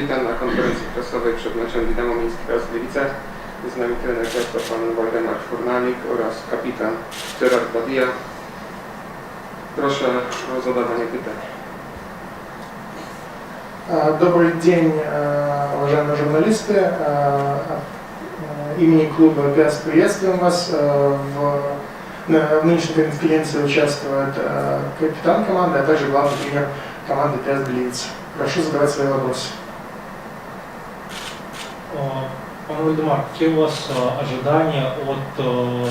kapitan na konferencji prasowej przed meczem Dynamo Mińsk z Gliwice. Jest z nami trener Piasta, pan Waldemar Furnanik oraz kapitan Gerard Badia. Proszę o zadawanie pytań. А, Добрый день, а, уважаемые журналисты. А, а, Имени клуба ПИАС приветствуем вас. А, В, на- в нынешней конференции участвует а, капитан команды, а также главный тренер команды ПИАС Блиц. Прошу задавать свои вопросы. А, Пан Вальдемар, какие у вас а, ожидания от э,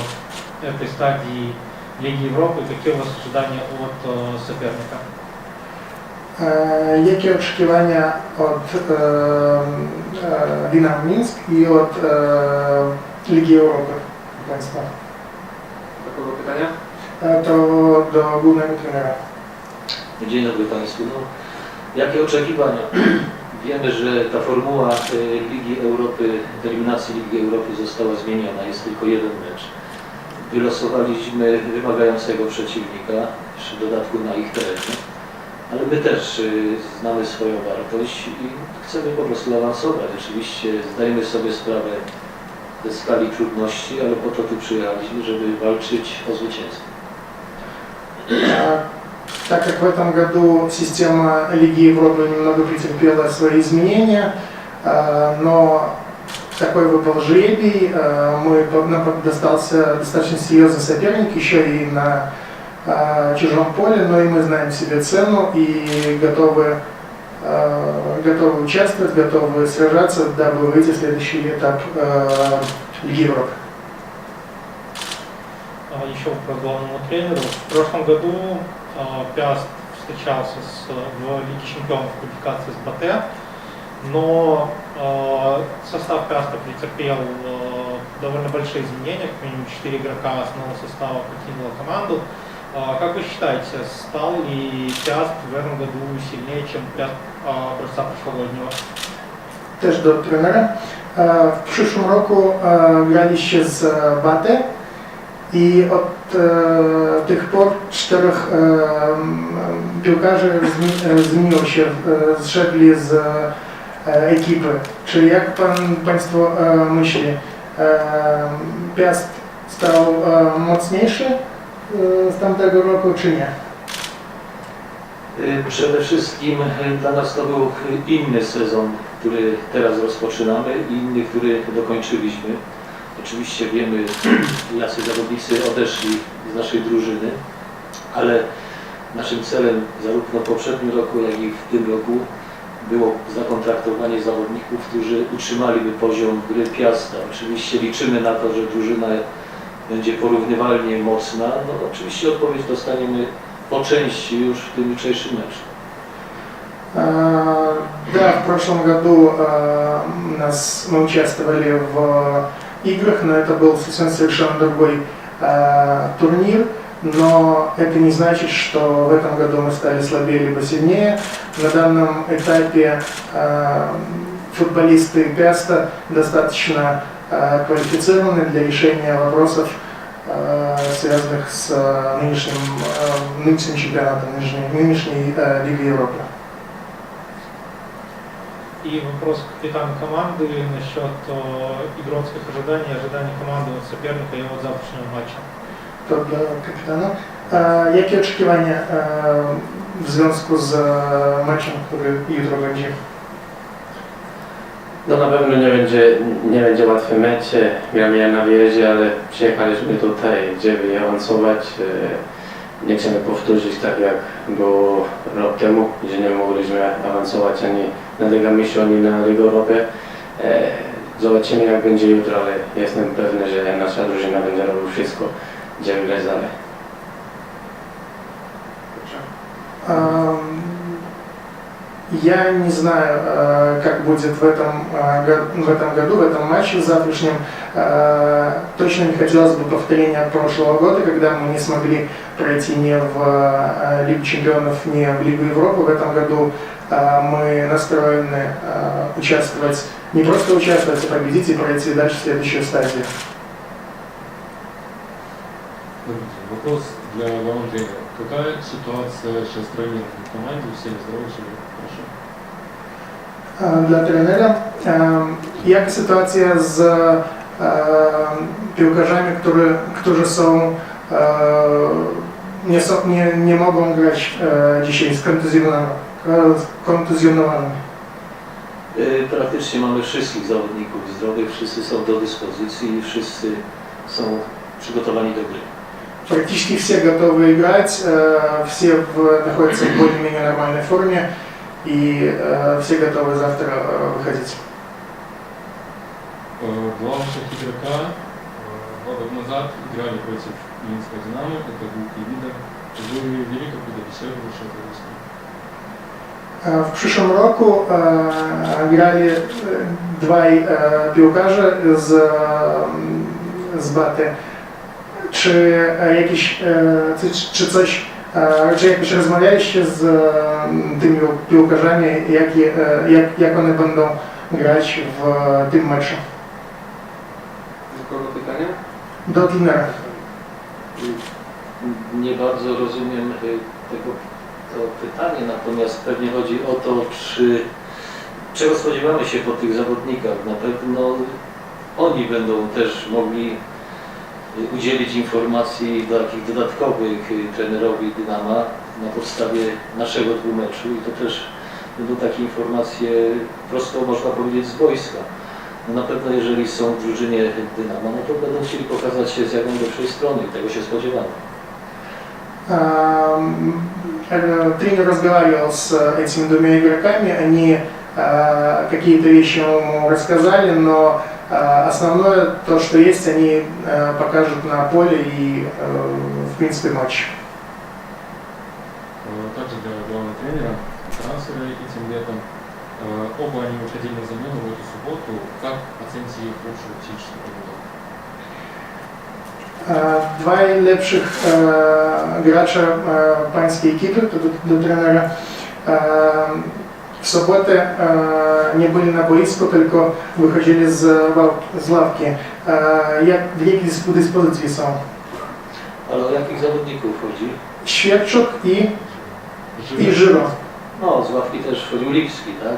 этой стадии Лиги Европы? Какие у вас ожидания от э, соперника? Е, Які очікування від е, е, Динамо Мінськ і від е, Ліги Європи, Państwa? Do kogo pytania? E, To do głównego trenera. Dzień dobry Państwu. No, jakie oczekiwania? Wiemy, że ta formuła e, Ligi Europy, eliminacji Ligi Europy została zmieniona. Jest tylko jeden mecz. Wylosowaliśmy wymagającego przeciwnika, przy dodatku na ich terenie. Ale my też e, znamy swoją wartość i chcemy po prostu awansować. Oczywiście zdajemy sobie sprawę ze skali trudności, ale po to tu przyjechaliśmy, żeby walczyć o zwycięstwo. Так как в этом году система Лиги Европы немного претерпела свои изменения, а, но такой выпал жребий, а, мы, нам достался достаточно серьезный соперник, еще и на а, чужом поле, но и мы знаем себе цену и готовы, готовы участвовать, готовы сражаться, дабы выйти в следующий этап Лиги Европы. А, Еще вопрос главному тренеру. В прошлом году а, Пяст встречался с э, Лиги чемпионов квалификации с Батэ, но а, состав Пяста претерпел э, довольно большие изменения, как минимум 4 игрока основного состава покинуло команду. А, как вы считаете, стал ли Пяст в этом году сильнее, чем Пяст образца прошлогоднього? Теж до тренера. В прошлом року грали ще з э, Бате, и от tych por czterech e, piłkarzy e, zmieniło się, e, z e, ekipy. Czy jak pan, Państwo e, myśli, e, Piast stał e, mocniejszy e, z tamtego roku, czy nie? Przede wszystkim dla nas to był inny sezon, który teraz rozpoczynamy i inny, który dokończyliśmy. Oczywiście wiemy, jacy zawodnicy odeszli z naszej drużyny, ale naszym celem zarówno w poprzednim roku, jak i w tym roku było zakontraktowanie zawodników, którzy utrzymaliby poziom gry Piasta. Oczywiście liczymy na to, że drużyna będzie porównywalnie mocna. No, oczywiście odpowiedź dostaniemy po części już w tym jutrzejszym meczu. Э, Да, в прошлом году э, у нас, мы участвовали в играх, но это был совершенно другой э, турнир. Но это не значит, что в этом году мы стали слабее либо сильнее. На данном этапе э, футболисты Пяста достаточно э, квалифицированы для решения вопросов, э, связанных с э, нынешним, э, нынешним чемпионатом, нынешней, нынешней э, Лиги Европы. И вопрос к капитану команды насчет э, игротских ожиданий, ожиданий команды от соперника и от завтрашнего матча. To dla kapitana. E, jakie oczekiwania e, w związku z e, meczem, który jutro będzie? No na pewno nie będzie, nie będzie łatwy mecz. Gramy na wyjeździe, ale przyjechaliśmy tutaj, żeby awansować. E, nie chcemy powtórzyć tak jak było rok temu, gdzie nie mogliśmy awansować ani na Ligę Mistrzów, ani na Ligę Europy. Zobaczymy jak będzie jutro, ale jestem pewny, że nasza drużyna będzie robiła wszystko, żeby grać dalej. Я не знаю, э, как будет в этом, э, в этом году, в этом матче завтрашнем. Э, Точно не хотелось бы повторения прошлого года, когда мы не смогли пройти ни в Лигу чемпионов, ни в Лигу Европы. В этом году мы настроены участвовать, не просто участвовать, а победить и пройти дальше в следующую стадию. Смотрите, Вопрос для главного тренера. Какая ситуация сейчас с тренером в команде? Все ли здоровы, все ли хорошо? Е, Для тренера. Е, Як ситуація з е, piłkarzami, które, którzy są e, nie, są, nie, nie mogą grać e, dzisiaj skontuzjonowanymi? kontuzjonowanymi? Y, Praktycznie mamy wszystkich zawodników zdrowych, wszyscy są do dyspozycji i wszyscy są przygotowani do gry. практически все готовы играть, э, все находятся в более-менее нормальной форме, и э, все готовы завтра э, выходить. Два наших игрока два года назад играли против Минского «Динамо», это был Кривида. Вы вели какую-то беседу выше этого В прошлом году играли два пилкажа из, из Баты. Czy e, jakiś, e, czy, czy coś, e, czy jakoś rozmawialiście z e, tymi piłkarzami, jak, je- jak, jak one będą grać w tym meczu? Do kogo pytania? Do trenera. Nie bardzo rozumiem tego to pytanie, natomiast pewnie chodzi o to, czy czego spodziewamy się po tych zawodnikach. Na pewno oni będą też mogli udzielić informacji takich dodatkowych y, trenerowi Dynama na podstawie naszego dwumeczu i to też będą takie informacje prosto można powiedzieć z wojska. No na pewno jeżeli są w drużynie Dynama, no to będą chcieli pokazać się z jak najlepszej strony i tego się spodziewamy. Ам, э, Тренер разговаривал с этими двумя игроками, они э, какие-то вещи ему рассказали, но э, основное то, что есть, они э, покажут на поле и, э, в принципе, матч. Э, Также для главного тренера трансферы этим летом. Оба они выходили на замену в эту субботу. Как оцените их общую психическую подготовку? E, Dwaj lepszych e, gracza e, pańskiej w sobotę e, nie byli na boisku, tylko wychodzili z, ław- z ławki. E, jak, w jakiej dysp- dyspozycji są? Ale o jakich zawodników chodzi? Świerczuk i, i Żyro. No, z ławki też wchodził Lipski, tak?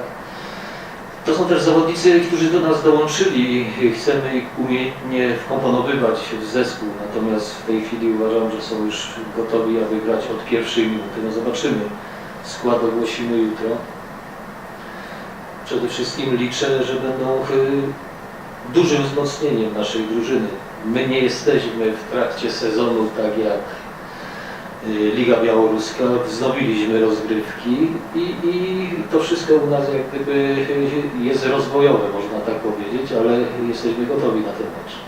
To są też zawodnicy, którzy do nas dołączyli i chcemy ich umiejętnie wkomponowywać w zespół. Natomiast w tej chwili uważam, że są już gotowi, aby grać od pierwszej minuty. No zobaczymy. Skład ogłosimy jutro Przede wszystkim liczę, że będą y, dużym wzmocnieniem naszej drużyny. My nie jesteśmy w trakcie sezonu tak jak y, Liga Białoruska, wznowiliśmy rozgrywki i, i to wszystko u nas jak gdyby y, jest rozwojowe, można tak powiedzieć, ale jesteśmy gotowi na ten mecz.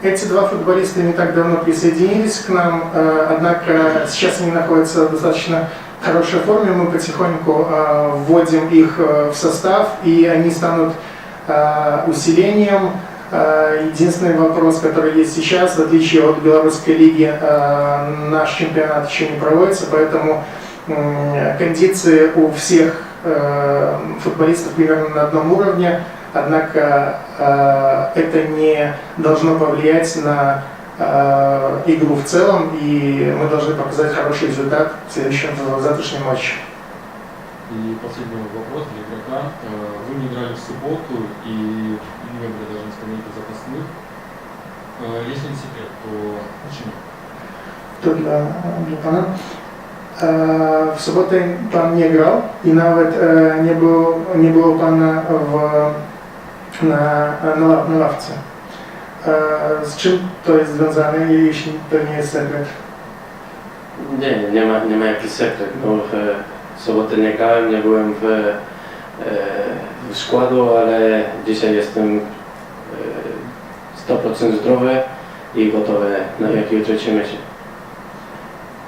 Эти два футболиста не так давно присоединились к нам, э, однако сейчас они находятся в достаточно хорошей форме. Мы потихоньку э, вводим их э, в состав, и они станут э, усилением. Э, Единственный вопрос, который есть сейчас, в отличие от белорусской лиги, наш чемпионат еще не проводится, поэтому кондиции у всех э, футболистов примерно на одном уровне. Однако это не должно повлиять на Э, игру в целом, и мы должны показать хороший результат в следующем в завтрашнем матче. И последний вопрос для игрока. Э, вы не играли в субботу и не были даже на скамейке запасных. Э, Если не секрет, то почему? То для, для пана. В субботу пан не играл, и навіть не было не было пана в, на, на, на лавці. Z czym to jest związane, jeśli to nie jest sekret? Nie, nie ma, nie ma jakiś sekret. No, w, w sobotę nie grałem, nie byłem w, e, w składu, ale dzisiaj jestem e, 100% zdrowy i gotowy na jak jutrzejszy mecz.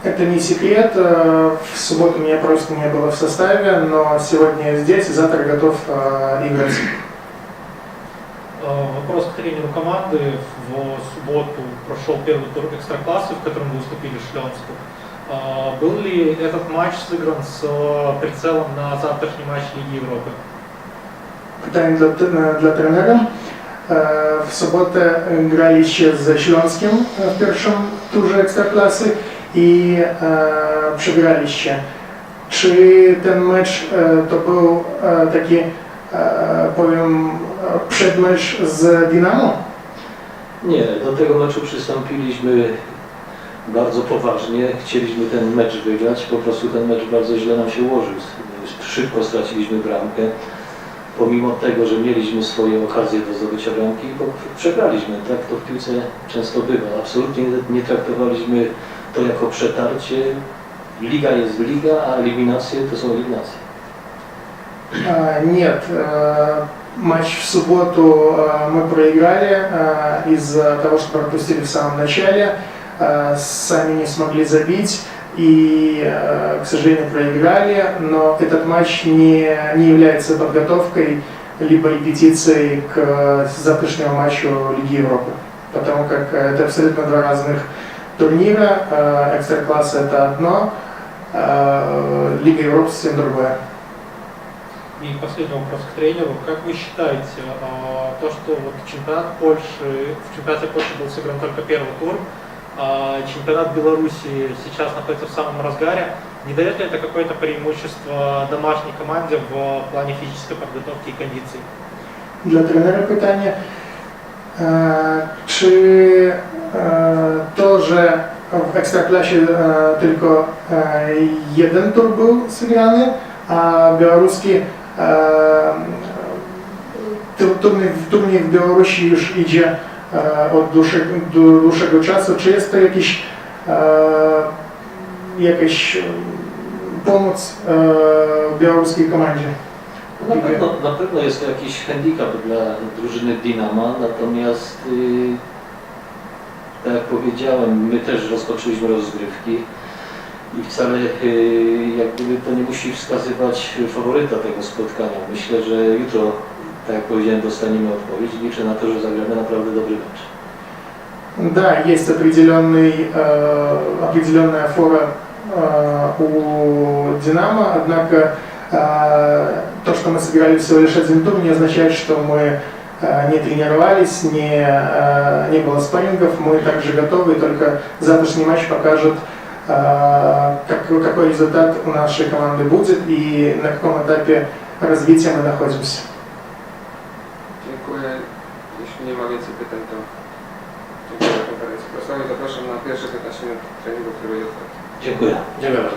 Это не секрет. Э, В субботу меня просто не было в составе, но сегодня я здесь и завтра готов э, играть. Э, вопрос к тренеру команды. В субботу прошел первый тур экстракласса, в котором вы уступили Шлемску. Э, был ли этот матч сыгран с э, прицелом на завтрашний матч Лиги Европы? Питание для, для тренера. В субботу играли еще с Шлемским в первом туре экстраклассы и э, przegraliście. Czy ten матч, то был такие. Powiem, e, przedmecz z Dynamo? Nie, do tego meczu przystąpiliśmy bardzo poważnie. Chcieliśmy ten mecz wygrać. Po prostu ten mecz bardzo źle nam się ułożył. Szybko straciliśmy bramkę. Pomimo tego, że mieliśmy swoje okazje do zdobycia bramki, bo przegraliśmy. Tak to w piłce często bywa. Absolutnie nie traktowaliśmy to jako przetarcie. Liga jest liga, a eliminacje to są eliminacje. А, Нет, э, матч в субботу э, мы проиграли э, из-за того, что пропустили в самом начале, сами не смогли забить и, к сожалению, проиграли, но этот матч не, не является подготовкой либо репетицией к завтрашнему матчу Лиги Европы, потому как это абсолютно два разных турнира, экстра-класс это одно, Лига Европы совсем другое. И последний вопрос к тренеру. Как вы считаете, а, то, что вот чемпионат Польши, в чемпионате Польши был сыгран только первый тур, а чемпионат Беларуси сейчас находится в самом разгаре, не дает ли это какое-то преимущество домашней команде в плане физической подготовки и кондиции? Trenera pytanie, e, czy e, to, że w Ekstraklasie tylko jeden tur był zagrany, a białoruski turniej, turniej w Białorusi już idzie e, od dłuższego, dłu- dłuższego czasu, czy jest to jakiś, e, jakaś mm, pomoc e, białoruskiej komandzie? Na pewno, na pewno jest to jakiś handicap dla drużyny Dinama, natomiast tak jak powiedziałem, my też rozpoczęliśmy rozgrywki i wcale yy, jak gdyby to nie musi wskazywać faworyta tego spotkania. Myślę, że jutro, tak jak powiedziałem, dostaniemy odpowiedź. Liczę na to, że zagramy naprawdę dobry mecz. Да, есть определенный, э, определенная фора э, у Динамо, однако э, то, что мы сыграли всего лишь один тур, не означает, что мы э, не тренировались, не, э, не было спаррингов, мы также готовы, и только завтрашний матч покажет, э, как- какой результат у нашей команды будет и на каком этапе развития мы находимся. Dziękuję. Jeśli nie ma więcej pytań, to dziękuję za konferencję prasową i zapraszam na pierwsze 15 minut treningu, który będzie trwać. Dziękuję. Dziękuję bardzo.